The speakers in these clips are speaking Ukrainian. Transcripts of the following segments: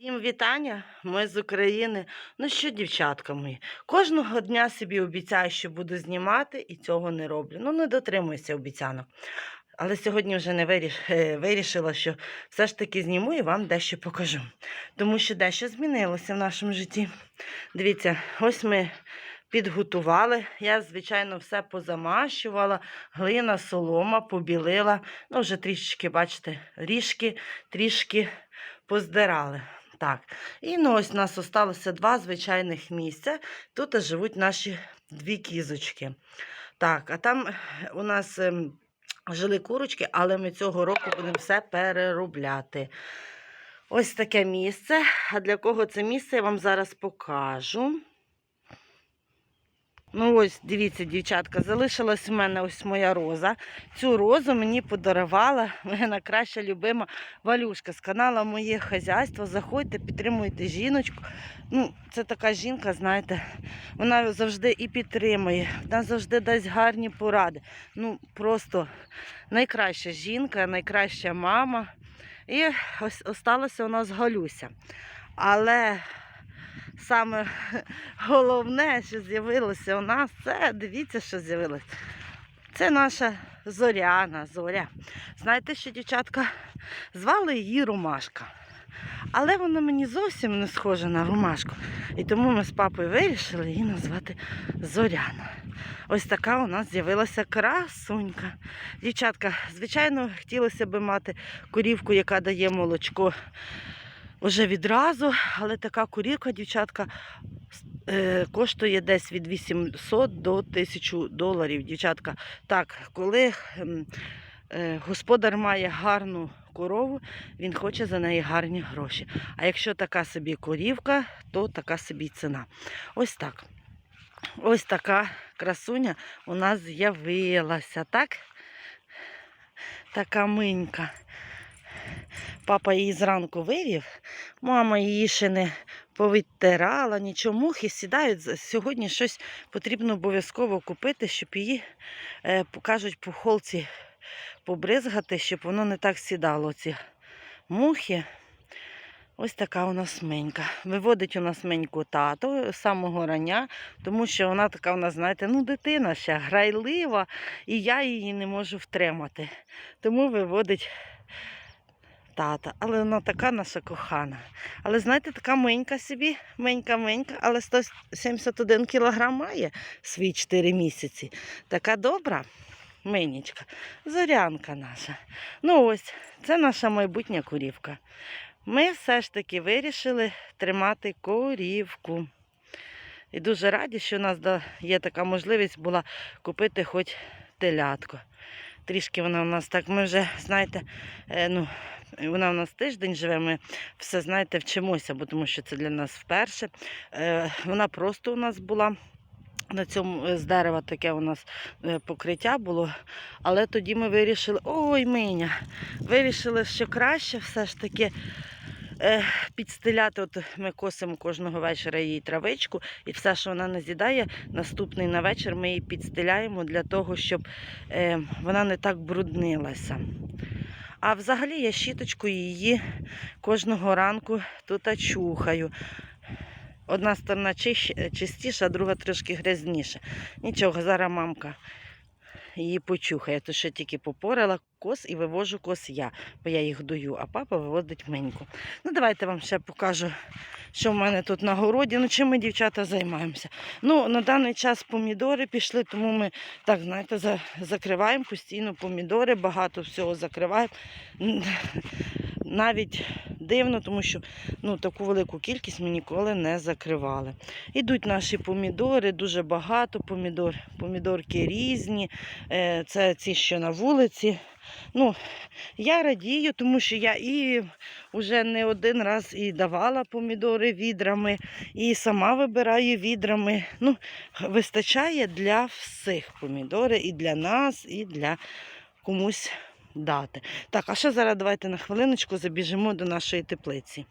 Всім вітання, ми з України. Ну що, дівчатка мої, кожного дня собі обіцяю, що буду знімати, і цього не роблю. Ну, не дотримуюся обіцянок. Але сьогодні вже не е, вирішила, що все ж таки зніму і вам дещо покажу. Тому що дещо змінилося в нашому житті. Дивіться, ось ми підготували. Я, звичайно, все позамащувала, глина, солома, побілила. Ну, вже трішечки, бачите, ріжки, трішки поздирали. Так, і ну ось у нас залишилося два звичайних місця. Тут живуть наші дві кізочки. Так, а там у нас ем, жили курочки, але ми цього року будемо все переробляти. Ось таке місце. А для кого це місце, я вам зараз покажу. Ну, ось, дивіться, дівчатка, залишилась у мене ось моя роза. Цю розу мені подарувала моя найкраща любима Валюшка з каналу Моє хазяйство. Заходьте, підтримуйте жіночку. Ну, це така жінка, знаєте, вона завжди і підтримує, вона завжди дасть гарні поради. Ну, просто найкраща жінка, найкраща мама. І ось осталася у нас Галюся. Але саме головне, що з'явилося у нас, це дивіться, що з'явилося. Це наша зоряна зоря. Знаєте, що дівчатка звали її Ромашка. Але вона мені зовсім не схожа на ромашку. І тому ми з папою вирішили її назвати Зоряна. Ось така у нас з'явилася красунька. Дівчатка, звичайно, хотілося б мати корівку, яка дає молочко вже відразу, але така корівка, дівчатка, е, коштує десь від 800 до 1000 доларів. Дівчатка, так, коли ем, е, господар має гарну корову, він хоче за неї гарні гроші. А якщо така собі корівка, то така собі ціна. Ось так. Ось така красуня у нас з'явилася, так? Така минька. Папа її зранку вивів, мама її ще не повідтирала, нічого, мухи сідають. Сьогодні щось потрібно обов'язково купити, щоб її, е, кажуть, по холці побризгати, щоб воно не так сідало, ці мухи. Ось така у нас менька. Виводить у нас меньку тато самого рання, тому що вона така у нас, знаєте, ну дитина ще грайлива, і я її не можу втримати. Тому виводить тата. Але вона така наша кохана. Але знаєте, така менька собі, менька-менька, але 171 кілограм має свої 4 місяці. Така добра. Минічка, зорянка наша. Ну ось, це наша майбутня корівка. Ми все ж таки вирішили тримати корівку. І дуже раді, що у нас є така можливість була купити хоч телятко. Трішки вона у нас так, ми вже, знаєте, е, ну, вона у нас тиждень живе, ми все, знаєте, вчимося, бо тому що це для нас вперше. Е, Вона просто у нас була. На цьому е, з дерева таке у нас покриття було. Але тоді ми вирішили, ой, Миня, вирішили, що краще все ж таки підстеляти. От ми косимо кожного вечора її травичку, і все, що вона не з'їдає, наступний на вечір ми її підстеляємо для того, щоб е, вона не так бруднилася. А взагалі я щіточкою її кожного ранку тут чухаю. Одна сторона чистіша, а друга трошки грязніша. Нічого, зараз мамка її почухає, то що тільки попорала кос і вивожу кос я, бо я їх дую, а папа виводить меньку. Ну, давайте вам ще покажу, що в мене тут на городі. Ну, чим ми, дівчата, займаємося. Ну, на даний час помідори пішли, тому ми так, знаєте, за- закриваємо постійно помідори, багато всього закриваємо. Навіть дивно, тому що ну, таку велику кількість ми ніколи не закривали. Ідуть наші помідори, дуже багато помідор. Помідорки різні. Е, Це ці, що на вулиці. Ну, я радію, тому що я і вже не один раз і давала помідори відрами, і сама вибираю відрами. Ну, вистачає для всіх помідори, і для нас, і для комусь дати. Так, а ще зараз давайте на хвилиночку забіжимо до нашої теплиці.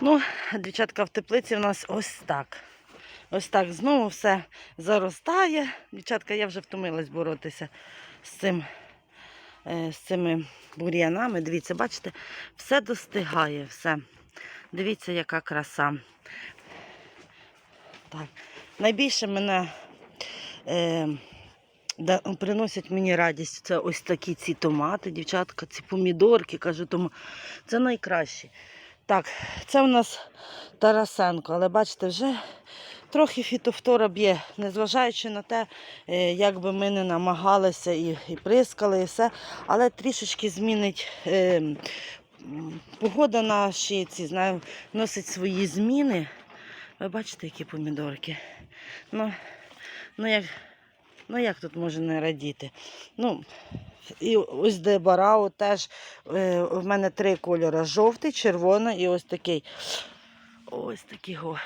Ну, дівчатка, в теплиці у нас ось так. Ось так знову все заростає. Дівчатка, я вже втомилась боротися з цим. е, З цими бур'янами. Дивіться, бачите, все достигає, все. Дивіться, яка краса. Так. Найбільше мене е, приносять мені радість. Це ось такі ці томати, дівчатка, ці помідорки, кажу, тому це найкращі. Так, це у нас Тарасенко, але бачите, вже трохи фітофтора б'є, незважаючи на те, е, як би ми не намагалися і, і прискали, і все, але трішечки змінить. Е, Погода наші ці, знаю, носить свої зміни. Ви бачите, які помідорки. Ну, ну, як, ну як тут може не радіти? Ну, і ось де барао теж. Е, у мене три кольори: жовтий, червоний і ось такий. Ось такий. О.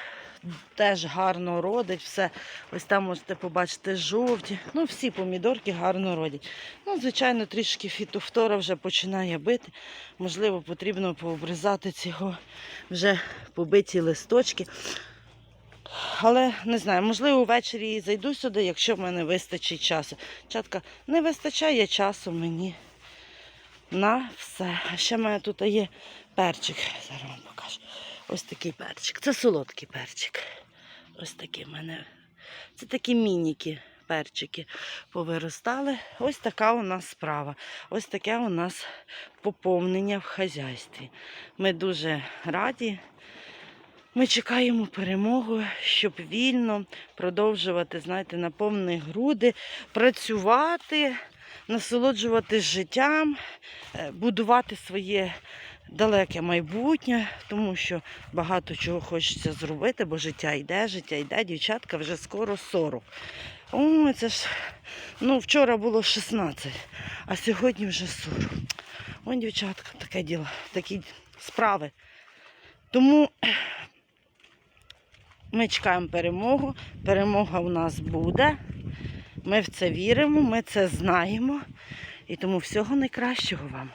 Теж гарно родить, все. Ось там можете побачити жовті. Ну, всі помідорки гарно родять. Ну, звичайно, трішки фітофтора вже починає бити. Можливо, потрібно пообрізати цього вже побиті листочки. Але не знаю, можливо, ввечері зайду сюди, якщо в мене вистачить часу. Чатка, не вистачає часу мені на все. А ще в мене тут є перчик. Зараз вам покажу. Ось такий перчик. Це солодкий перчик. Ось такий в мене. Це такі мініки перчики повиростали. Ось така у нас справа. Ось таке у нас поповнення в хазяйстві. Ми дуже раді. Ми чекаємо перемогу, щоб вільно продовжувати, знаєте, на повні груди, працювати, насолоджуватись життям, е, будувати своє далеке майбутнє, тому що багато чого хочеться зробити, бо життя йде, життя йде, дівчатка вже скоро 40. О, це ж ну, вчора було 16, а сьогодні вже 40. Ой, дівчатка, таке діло, такі справи. Тому ми чекаємо перемогу. Перемога у нас буде. Ми в це віримо, ми це знаємо. І тому всього найкращого вам.